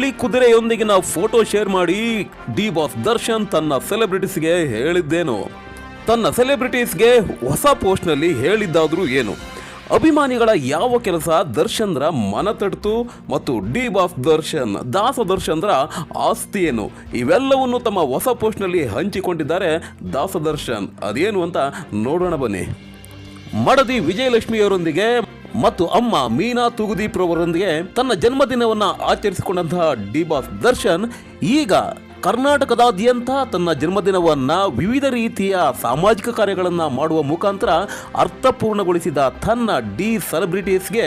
ಕುದುರೆಯೊಂದಿಗಿನ photo share ಮಾಡಿ D boss Darshan ತನ್ನ ಸೆಲೆಬ್ರಿಟೀಸ್ಗೆ ಹೇಳಿದ್ದೇನು. ತನ್ನ ಸೆಲೆಬ್ರಿಟೀಸ್ಗೆ ಹೊಸ ಪೋಸ್ಟ್ನಲ್ಲಿ ಹೇಳಿದ್ದಾದರೂ ಏನು. ಅಭಿಮಾನಿಗಳ ಯಾವ ಕೆಲಸ ದರ್ಶನ್ರ ಮನ ತಟ್ಟು ಮತ್ತು ಡಿ ಬಾಸ್ ದರ್ಶನ್, ದಾಸ ದರ್ಶನ್ರ ಆಸ್ತಿ ಏನು. ಇವೆಲ್ಲವನ್ನು ತಮ್ಮ ಹೊಸ ಪೋಸ್ಟ್ನಲ್ಲಿ ಹಂಚಿಕೊಂಡಿದ್ದಾರೆ ದಾಸ ದರ್ಶನ್. ಅದೇನು ಅಂತ ನೋಡೋಣ ಬನ್ನಿ. ಮಡದಿ ವಿಜಯಲಕ್ಷ್ಮಿಯವರೊಂದಿಗೆ ಮತ್ತು ಅಮ್ಮ ಮೀನಾ ತುಗುದೀಪ್ ರವರೊಂದಿಗೆ ತನ್ನ ಜನ್ಮದಿನವನ್ನ ಆಚರಿಸಿಕೊಂಡಂತಹ ಡಿ ಬಾಸ್ ದರ್ಶನ್ ಈಗ ಕರ್ನಾಟಕದಾದ್ಯಂತ ತನ್ನ ಜನ್ಮದಿನವನ್ನ ವಿವಿಧ ರೀತಿಯ ಸಾಮಾಜಿಕ ಕಾರ್ಯಗಳನ್ನು ಮಾಡುವ ಮುಖಾಂತರ ಅರ್ಥಪೂರ್ಣಗೊಳಿಸಿದ ತನ್ನ ಡಿ ಸೆಲೆಬ್ರಿಟೀಸ್ಗೆ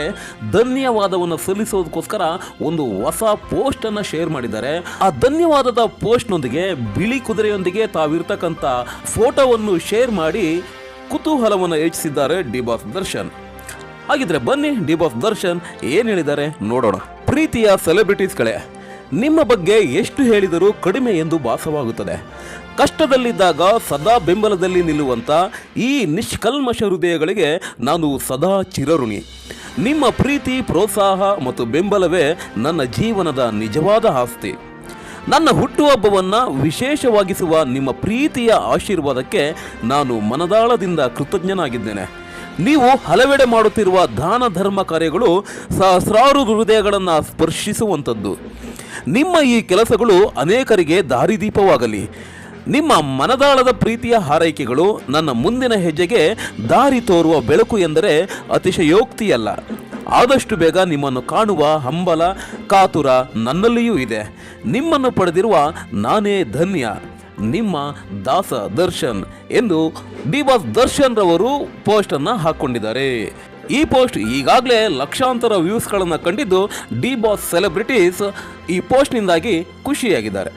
ಧನ್ಯವಾದವನ್ನು ಸಲ್ಲಿಸೋದಕ್ಕೋಸ್ಕರ ಒಂದು ಹೊಸ ಪೋಸ್ಟನ್ನು ಶೇರ್ ಮಾಡಿದ್ದಾರೆ. ಆ ಧನ್ಯವಾದದ ಪೋಸ್ಟ್ನೊಂದಿಗೆ ಬಿಳಿ ಕುದುರೆಯೊಂದಿಗೆ ತಾವಿರ್ತಕ್ಕಂಥ ಫೋಟೋವನ್ನು ಶೇರ್ ಮಾಡಿ ಕುತೂಹಲವನ್ನು ಹೆಚ್ಚಿಸಿದ್ದಾರೆ ಡಿ ಬಾಸ್ ದರ್ಶನ್. ಹಾಗಿದ್ರೆ ಬನ್ನಿ ಡಿ ಬಾಸ್ ದರ್ಶನ್ ಏನ್ ಹೇಳಿದ್ದಾರೆ ನೋಡೋಣ. ಪ್ರೀತಿಯ ಸೆಲೆಬ್ರಿಟೀಸ್ಗಳೇ ನಿಮ್ಮ ಬಗ್ಗೆ ಎಷ್ಟು ಹೇಳಿದರೂ ಕಡಿಮೆ ಎಂದು ಭಾಸವಾಗುತ್ತದೆ. ಕಷ್ಟದಲ್ಲಿದ್ದಾಗ ಸದಾ ಬೆಂಬಲದಲ್ಲಿ ನಿಲ್ಲುವಂಥ ಈ ನಿಷ್ಕಲ್ಮಶ ಹೃದಯಗಳಿಗೆ ನಾನು ಸದಾ ಚಿರಋಣಿ. ನಿಮ್ಮ ಪ್ರೀತಿ, ಪ್ರೋತ್ಸಾಹ ಮತ್ತು ಬೆಂಬಲವೇ ನನ್ನ ಜೀವನದ ನಿಜವಾದ ಆಸ್ತಿ. ನನ್ನ ಹುಟ್ಟುಹಬ್ಬವನ್ನು ವಿಶೇಷವಾಗಿಸುವ ನಿಮ್ಮ ಪ್ರೀತಿಯ ಆಶೀರ್ವಾದಕ್ಕೆ ನಾನು ಮನದಾಳದಿಂದ ಕೃತಜ್ಞನಾಗಿದ್ದೇನೆ. ನೀವು ಹಲವೆಡೆ ಮಾಡುತ್ತಿರುವ ದಾನ ಧರ್ಮ ಕಾರ್ಯಗಳು ಸಹಸ್ರಾರು ಹೃದಯಗಳನ್ನು ಸ್ಪರ್ಶಿಸುವಂಥದ್ದು. ನಿಮ್ಮ ಈ ಕೆಲಸಗಳು ಅನೇಕರಿಗೆ ದಾರಿದೀಪವಾಗಲಿ. ನಿಮ್ಮ ಮನದಾಳದ ಪ್ರೀತಿಯ ಹಾರೈಕೆಗಳು ನನ್ನ ಮುಂದಿನ ಹೆಜ್ಜೆಗೆ ದಾರಿ ತೋರುವ ಬೆಳಕು ಎಂದರೆ ಅತಿಶಯೋಕ್ತಿಯಲ್ಲ. ಆದಷ್ಟು ಬೇಗ ನಿಮ್ಮನ್ನು ಕಾಣುವ ಹಂಬಲ, ಕಾತುರ ನನ್ನಲ್ಲಿಯೂ ಇದೆ. ನಿಮ್ಮನ್ನು ಪಡೆದಿರುವ ನಾನೇ ಧನ್ಯ. ನಿಮ್ಮ ದಾಸ ದರ್ಶನ್ ಎಂದು ಡಿ ಬಾಸ್ ದರ್ಶನ್ ರವರು ಪೋಸ್ಟ್ ಅನ್ನ ಹಾಕೊಂಡಿದ್ದಾರೆ. ಈ ಪೋಸ್ಟ್ ಈಗಾಗಲೇ ಲಕ್ಷಾಂತರ ವ್ಯೂಸ್ಗಳನ್ನು ಕಂಡಿದ್ದು ಡಿ ಬಾಸ್ ಸೆಲೆಬ್ರಿಟೀಸ್ ಈ ಪೋಸ್ಟ್ನಿಂದಾಗಿ ಖುಷಿಯಾಗಿದ್ದಾರೆ.